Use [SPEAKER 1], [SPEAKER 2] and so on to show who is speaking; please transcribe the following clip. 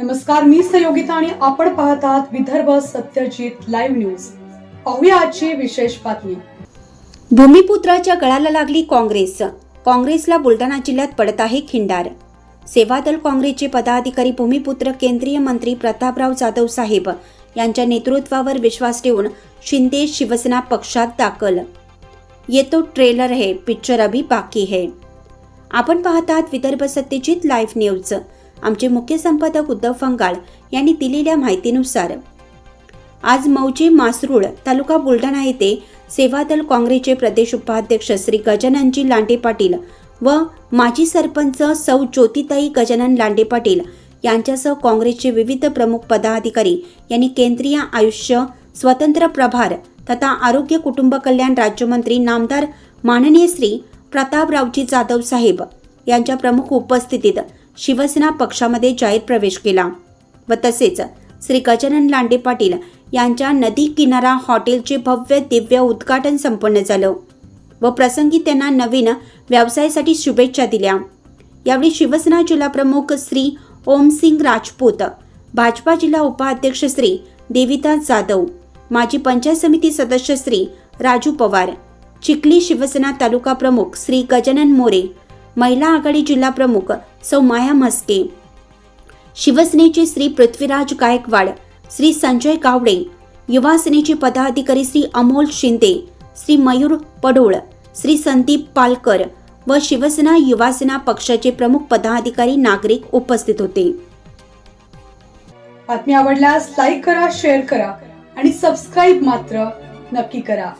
[SPEAKER 1] नमस्कार मी संयोगिता आणि आपण पाहत आहात विदर्भ सत्यजित लाईव्ह न्यूज. पाहूया आजची विशेष बातमी.
[SPEAKER 2] भूमिपुत्राच्या गळाला लागली काँग्रेस. काँग्रेसला बुलढाणा जिल्ह्यात पडत आहे खिंडार. सेवादल काँग्रेसचे पदाधिकारी भूमिपुत्र केंद्रीय मंत्री प्रतापराव जाधव साहेब यांच्या नेतृत्वावर विश्वास ठेवून शिंदे शिवसेना पक्षात दाखल. येतो ट्रेलर है पिक्चर अभी बाकी है. आपण पाहतात विदर्भ सत्यजित लाईव्ह न्यूज. आमचे मुख्य संपादक उद्धव फंगाळ यांनी दिलेल्या माहितीनुसार आज मौजे मासरूळ तालुका बुलढाणा येथे सेवादल काँग्रेसचे प्रदेश उपाध्यक्ष श्री गजाननजी लांडे पाटील व माजी सरपंच सौ ज्योतिताई गजानन लांडे पाटील यांच्यासह काँग्रेसचे विविध प्रमुख पदाधिकारी यांनी केंद्रीय आयुष्य स्वतंत्र प्रभार तथा आरोग्य कुटुंब कल्याण राज्यमंत्री नामदार माननीय श्री प्रतापरावजी जाधव साहेब यांच्या प्रमुख उपस्थितीत शिवसेना पक्षामध्ये जाहीर प्रवेश केला व तसेच श्री गजानन लांडे पाटील यांच्या नदी किनारा हॉटेलचे भव्य दिव्य उद्घाटन संपन्न झालं व प्रसंगी त्यांना नवीन व्यवसायासाठी शुभेच्छा दिल्या. यावेळी शिवसेना जिल्हाप्रमुख श्री ओमसिंग राजपूत भाजपा जिल्हा उपाध्यक्ष श्री देविदास जाधव माजी पंचायत समिती सदस्य श्री राजू पवार चिखली शिवसेना तालुका प्रमुख श्री गजानन मोरे महिला आघाडी जिल्हा प्रमुख सौ माया म्हस्के. शिवसेनेचे श्री पृथ्वीराज गायकवाड श्री संजय गावडे युवासेनेचे पदाधिकारी श्री अमोल शिंदे श्री मयूर पडोळ श्री संदीप पालकर व शिवसेना युवासेना पक्षाचे प्रमुख पदाधिकारी नागरिक उपस्थित होते.
[SPEAKER 1] बातमी आवडल्यास लाईक करा शेअर करा आणि सबस्क्राईब मात्र नक्की करा.